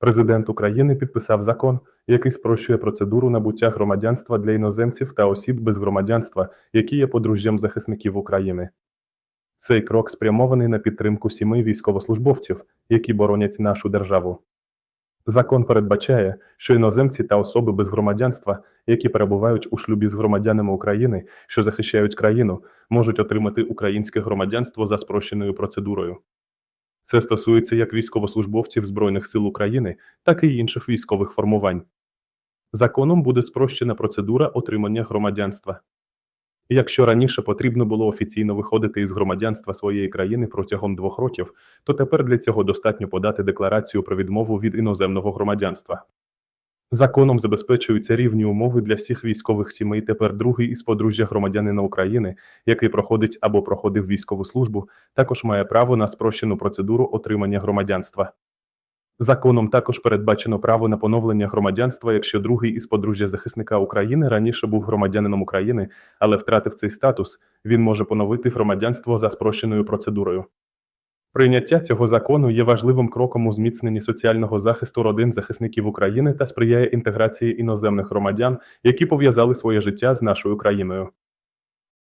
Президент України підписав закон, який спрощує процедуру набуття громадянства для іноземців та осіб без громадянства, які є подружжям захисників України. Цей крок спрямований на підтримку сімей військовослужбовців, які боронять нашу державу. Закон передбачає, що іноземці та особи без громадянства, які перебувають у шлюбі з громадянами України, що захищають країну, можуть отримати українське громадянство за спрощеною процедурою. Це стосується як військовослужбовців Збройних сил України, так і інших військових формувань. Законом буде спрощена процедура отримання громадянства. Якщо раніше потрібно було офіційно виходити із громадянства своєї країни протягом двох років, то тепер для цього достатньо подати декларацію про відмову від іноземного громадянства. Законом забезпечуються рівні умови для всіх військових сімей тепер другий із подружжя громадянина України, який проходить або проходив військову службу, також має право на спрощену процедуру отримання громадянства. Законом також передбачено право на поновлення громадянства, якщо другий із подружжя захисника України раніше був громадянином України, але втратив цей статус, він може поновити громадянство за спрощеною процедурою. Прийняття цього закону є важливим кроком у зміцненні соціального захисту родин захисників України та сприяє інтеграції іноземних громадян, які пов'язали своє життя з нашою країною.